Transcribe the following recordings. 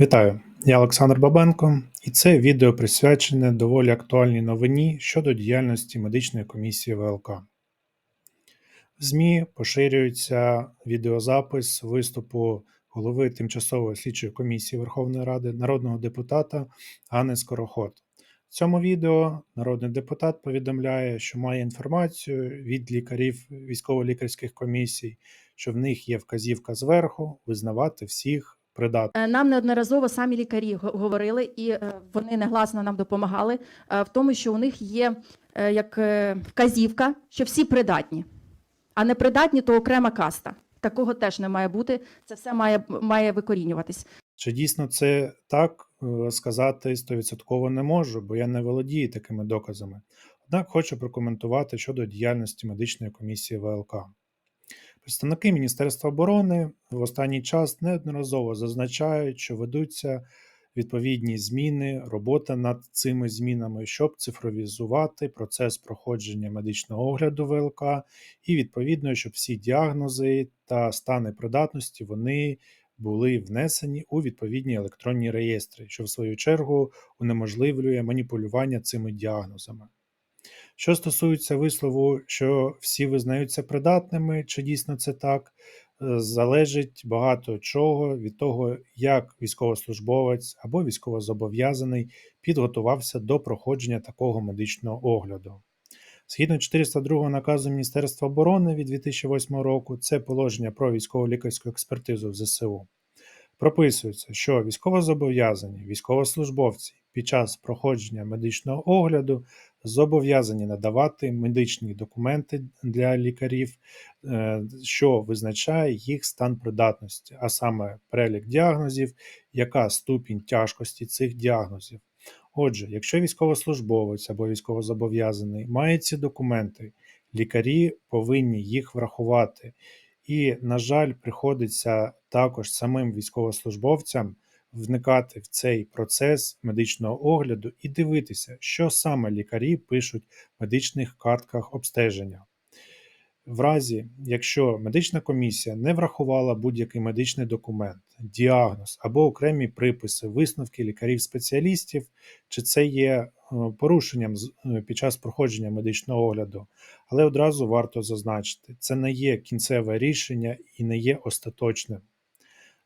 Вітаю, я Олександр Бабенко, і це відео присвячене доволі актуальній новині щодо діяльності медичної комісії ВЛК. В ЗМІ поширюється відеозапис виступу голови Тимчасової слідчої комісії Верховної Ради народного депутата Ганни Скороход. В цьому відео народний депутат повідомляє, що має інформацію від лікарів військово-лікарських комісій, що в них є вказівка зверху визнавати всіх придатними. Е, Нам неодноразово самі лікарі говорили, і е, вони негласно нам допомагали е, в тому, що у них є як вказівка, що всі придатні, а не придатні то окрема каста. Такого теж не має бути. Це все має, має викорінюватись. Чи дійсно це так сказати стовідсотково не можу, бо я не володію такими доказами. Однак хочу прокоментувати щодо діяльності медичної комісії ВЛК. Представники Міністерства оборони в останній час неодноразово зазначають, що ведуться відповідні зміни, робота над цими змінами, щоб цифровізувати процес проходження медичного огляду ВЛК, і відповідно, щоб всі діагнози та стани придатності вони були внесені у відповідні електронні реєстри, що в свою чергу унеможливлює маніпулювання цими діагнозами. Що стосується вислову, що всі визнаються придатними, чи дійсно це так, е, залежить багато чого від того, як військовослужбовець або військовозобов'язаний підготувався до проходження такого медичного огляду. Згідно 402 наказу Міністерства оборони від 2008 року, це положення про військово-лікарську експертизу в ЗСУ. Прописується, що військовозобов'язані військовослужбовці під час проходження медичного огляду зобов'язані надавати медичні документи для лікарів, е, що визначає їх стан придатності, а саме перелік діагнозів, яка ступінь тяжкості цих діагнозів. Отже, якщо військовослужбовець або військовозобов'язаний має ці документи, лікарі повинні їх врахувати. І, на жаль, приходиться також самим військовослужбовцям вникати в цей процес медичного огляду і дивитися, що саме лікарі пишуть в медичних картках обстеження. В разі, якщо медична комісія не врахувала будь-який медичний документ, діагноз або окремі приписи, висновки лікарів-спеціалістів, чи це є е, порушенням е, під час проходження медичного огляду, але одразу варто зазначити, це не є кінцеве рішення і не є остаточним.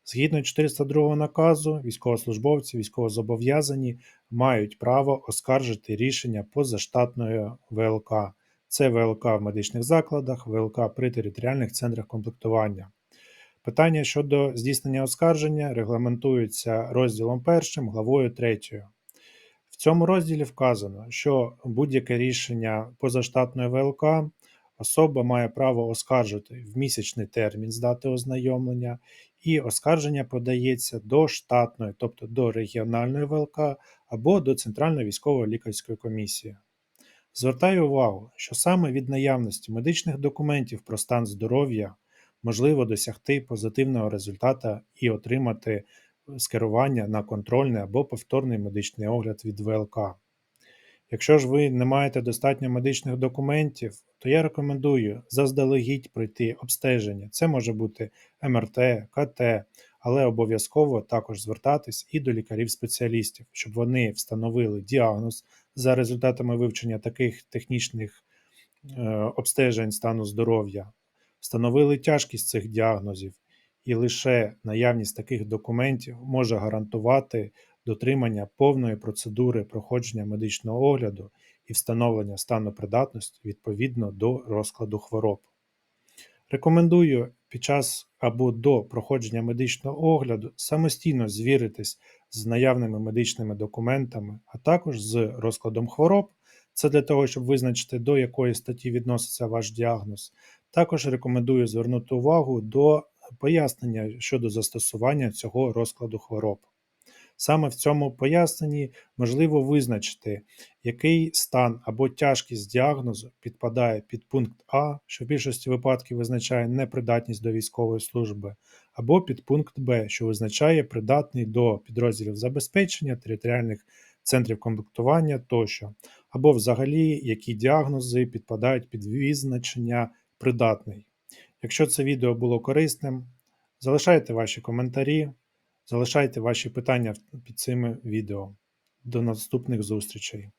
Згідно 402 наказу, військовослужбовці, військовозобов'язані мають право оскаржити рішення позаштатної ВЛК. Це ВЛК в медичних закладах, ВЛК при територіальних центрах комплектування. Питання щодо здійснення оскарження регламентуються розділом 1, главою 3. В цьому розділі вказано, що будь-яке рішення позаштатної ВЛК особа має право оскаржити в місячний термін з дати ознайомлення, і оскарження подається до штатної, тобто до регіональної ВЛК або до Центральної військово лікарської комісії. Звертаю увагу, що саме від наявності медичних документів про стан здоров'я можливо досягти позитивного результата і отримати е, скерування на контрольний або повторний медичний огляд від ВЛК. Якщо ж ви не маєте достатньо медичних документів, то я рекомендую заздалегідь пройти обстеження. Це може бути МРТ, КТ, але обов'язково також звертатись і до лікарів-спеціалістів, щоб вони встановили діагноз за результатами вивчення таких технічних е, обстежень стану здоров'я, встановили тяжкість цих діагнозів, і лише наявність таких документів може гарантувати дотримання повної процедури проходження медичного огляду і встановлення стану придатності відповідно до розкладу хвороб. Рекомендую під час або до проходження медичного огляду самостійно звіритись з наявними медичними документами, а також з розкладом хвороб. Це для того, щоб визначити, до якої статті відноситься ваш діагноз. Також рекомендую звернути увагу до пояснення щодо застосування цього розкладу хвороб. Саме в цьому поясненні можливо визначити, який стан або тяжкість діагнозу підпадає під пункт А, що в більшості випадків визначає непридатність до військової служби, або під пункт Б, що визначає придатний до підрозділів забезпечення, територіальних центрів комплектування тощо, або взагалі які діагнози підпадають під визначення придатний. Якщо це відео було корисним, залишайте ваші коментарі. Залишайте ваші питання під цими відео. До наступних зустрічей.